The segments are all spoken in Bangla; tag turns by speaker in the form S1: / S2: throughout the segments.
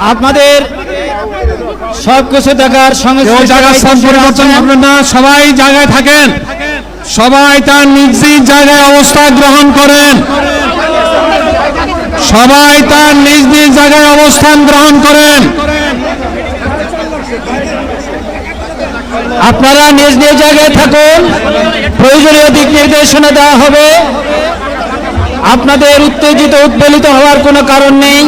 S1: আপনাদের সব কিছু দেখার সঙ্গে
S2: পরিবর্তন করবেন না সবাই জায়গায় থাকেন। সবাই তার নিজ নিজ জায়গায় অবস্থা গ্রহণ করেন। সবাই তার নিজ নিজ জায়গায় অবস্থান গ্রহণ করেন।
S1: আপনারা নিজ নিজ জায়গায় থাকুন। প্রয়োজনীয় দিক নির্দেশনা দেওয়া হবে। আপনাদের উত্তেজিত উদ্বেলিত হওয়ার কোনো কারণ নেই।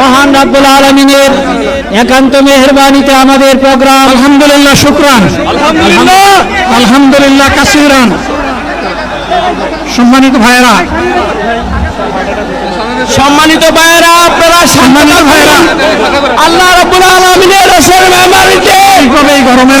S1: মহান রাব্বুল আলমিনের একান্ত মেহরবানিতে আমাদের প্রোগ্রাম।
S2: আলহামদুলিল্লাহ শুক্রান। আলহামদুলিল্লাহ। কাসিরান। সম্মানিত ভাইয়েরা।
S1: সম্মানিত ভাইয়েরা আপনারা
S2: সম্মানিত ভাইয়েরা।
S1: আল্লাহ রাব্বুল আলমিনের রসের মেহমানিতে
S2: এইভাবে এই গরমের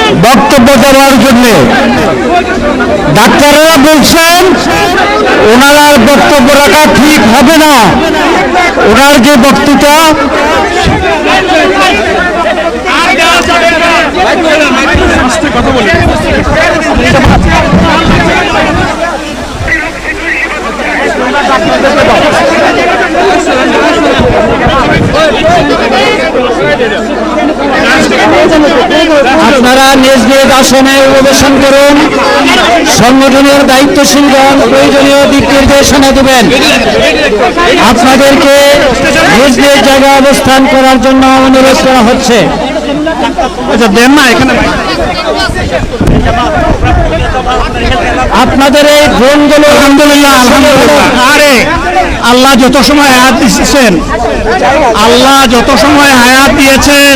S2: বক্তব্য দেওয়ার জন্য ডাক্তাররা বলছেন, ওনার বক্তব্য রাখা ঠিক হবে না। ওনার যে বক্তৃতা
S1: আপনারা আসনে অবস্থান করুন। সংগঠনের দায়িত্বশীলগণ প্রয়োজনীয় দিক নির্দেশনা দেবেন। আপনাদেরকে নিজ নিজ জায়গায় অবস্থান করার জন্য অনুরোধ করা হচ্ছে।
S2: আচ্ছা দেন না এখানে।
S1: আপনাদের এই ড্রোনগুলো
S2: আলহামদুলিল্লাহ আলহামদুলিল্লাহ। আরে আল্লাহ যত সময় হায়াত দিয়েছেন আল্লাহ যত সময় হায়াত দিয়েছেন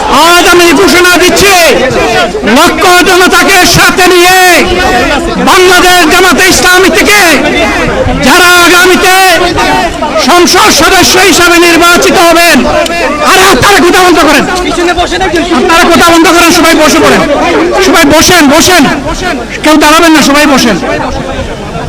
S2: আজ আমি ঘোষণা দিচ্ছি লক্ষ জনতাকে সাথে নিয়ে বাংলাদেশ জামাতে ইসলামী থেকে যারা আগামীতে সংসদ সদস্য হিসাবে নির্বাচিত হবেন আর আপনারা কথা বন্ধ করেন। আপনারা কথা বন্ধ করেন, সবাই বসে পড়েন। সবাই বসেন বসেন। কেউ দাঁড়াবেন না, সবাই বসেন।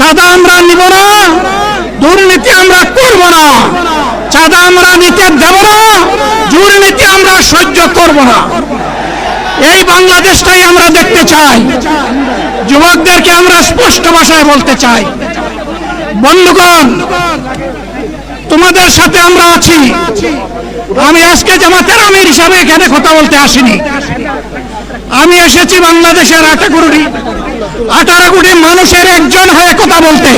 S2: চাঁদা আমরা নিব না, দুর্নীতি আমরা করব না। চাঁদা আমরা নিতে দেব না, দুর্নীতি আমরা সহ্য করব না। এই বাংলাদেশটাই আমরা দেখতে চাই। যুবকদেরকে আমরা স্পষ্ট ভাষায় বলতে চাই। বন্ধুগণ, তোমাদের সাথে আমরা আছি। আমি আজকে জামাতের আমির হিসাবে এখানে কথা বলতে আসিনি। আমি এসেছি বাংলাদেশের কোটি আঠারো কোটি মানুষের একজন হয়ে কথা বলতে।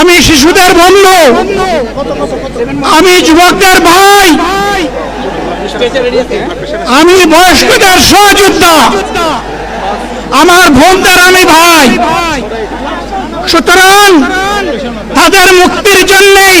S2: আমি শিশুদের বন্ধু। আমি যুবকদের ভাই। আমি বয়স্কদের সহযোদ্ধা। আমার বোনদের আমি ভাই। সুতরাং তাদের মুক্তির জন্যেই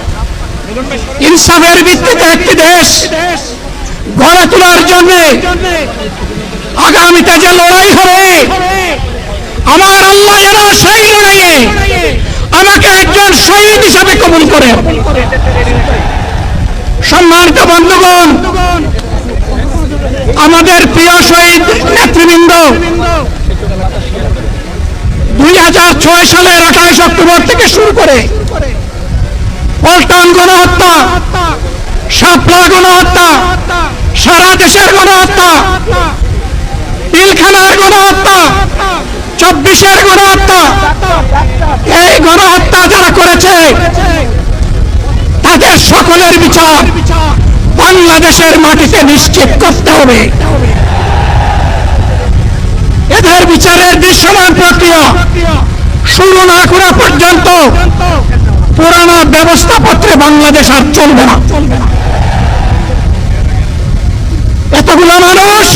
S2: ইনসাফের ভিত্তিতে একটি দেশ গড়ে তোলার জন্য আগামীতে যে লড়াই হবে, আমার আল্লাহ যেন সেই লড়াইয়ে আমাকে একজন শহীদ হিসাবে কবুল করে। সম্মানিত বন্ধুগণ, আমাদের প্রিয় শহীদ নেতৃবৃন্দ, দুই হাজার ছয় সালের আঠাইশ অক্টোবর থেকে শুরু করে পল্টন গণহত্যা, শাপলা গণহত্যা, সারা দেশের গণহত্যা পিলখানার গণহত্যা, চব্বিশের গণহত্যা, এই গণহত্যা যারা করেছে, তাদের সকলের বিচার বাংলাদেশের মাটিতে নিশ্চিত করতে হবে। এদের বিচারের দৃশ্যমান প্রক্রিয়া শুরু না করা পর্যন্ত পুরানো ব্যবস্থাপত্রে বাংলাদেশ আর চলবে না। এতগুলো মানুষ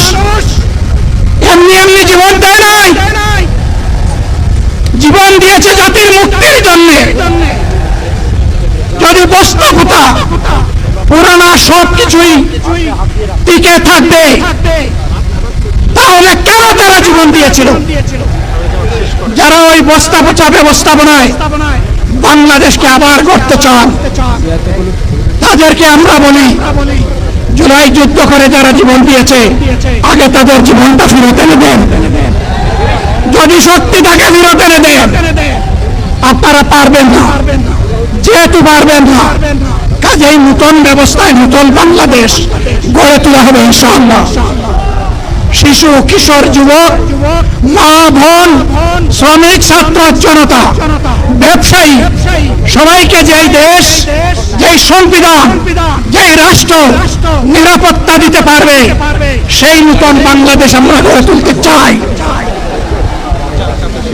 S2: এমনি এমনি জীবন দেয় নাই। জীবন দিয়েছে জাতির মুক্তির জন্য। যদি বস্তাপতা পুরানা সব কিছুই টিকে থাকবে, তাহলে কেন তারা জীবন দিয়েছিল? যারা ওই বস্তা পচা ব্যবস্থাপনায় বাংলাদেশকে আবার করতে চান। তাদেরকে আমরা বলি, জুলাই যুদ্ধ করে যারা জীবন দিয়েছে, আগে তাদের জীবনটা ফেরত এনে দেন। যদি সত্যি তাকে ফেরত এনে দেন, আপনারা পারবেন না। যেহেতু পারবেন না, কাজেই নতুন ব্যবস্থায় নতুন বাংলাদেশ গড়ে তোলা হবে ইনশাআল্লাহ। শিশু, কিশোর, যুবক, মা, বোন শ্রমিক ছাত্র জনতা, ব্যবসায়ী, সবাইকে যেই দেশ, যেই সংবিধান, যেই রাষ্ট্র নিরাপত্তা দিতে পারবে, সেই নূতন বাংলাদেশ আমরা গড়ে তুলতে চাই।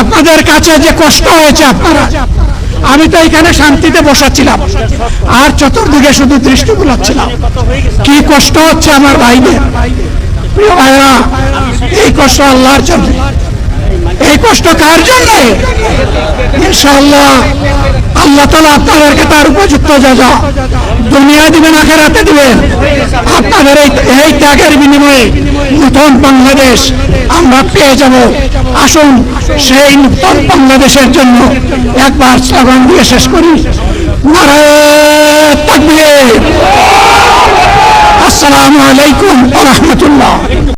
S2: আপনাদের কাছে যে কষ্ট হয়েছে আপনারা, আমি তো এখানে শান্তিতে বসাচ্ছিলাম। আর চতুর্দিকে শুধু দৃষ্টি বুলাচ্ছিলাম কি কষ্ট হচ্ছে আমার ভাইদের। প্রিয় ভাইরা এই কষ্ট আল্লাহর জন্য। এই কষ্ট কার জন্য? ইনশাআল্লাহ, আল্লাহ তালা আপনাদেরকে তার উপযুক্ত যা দুনিয়া দিবেন, আখেরাতে দিবেন। আপনাদের এই এই ত্যাগের বিনিময়ে নতুন বাংলাদেশ আমরা পেয়ে যাব। আসুন, সেই নতুন বাংলাদেশের জন্য একবার স্লোগান দিয়ে শেষ করি। আসসালামু আলাইকুম রাহমাতুল্লাহ।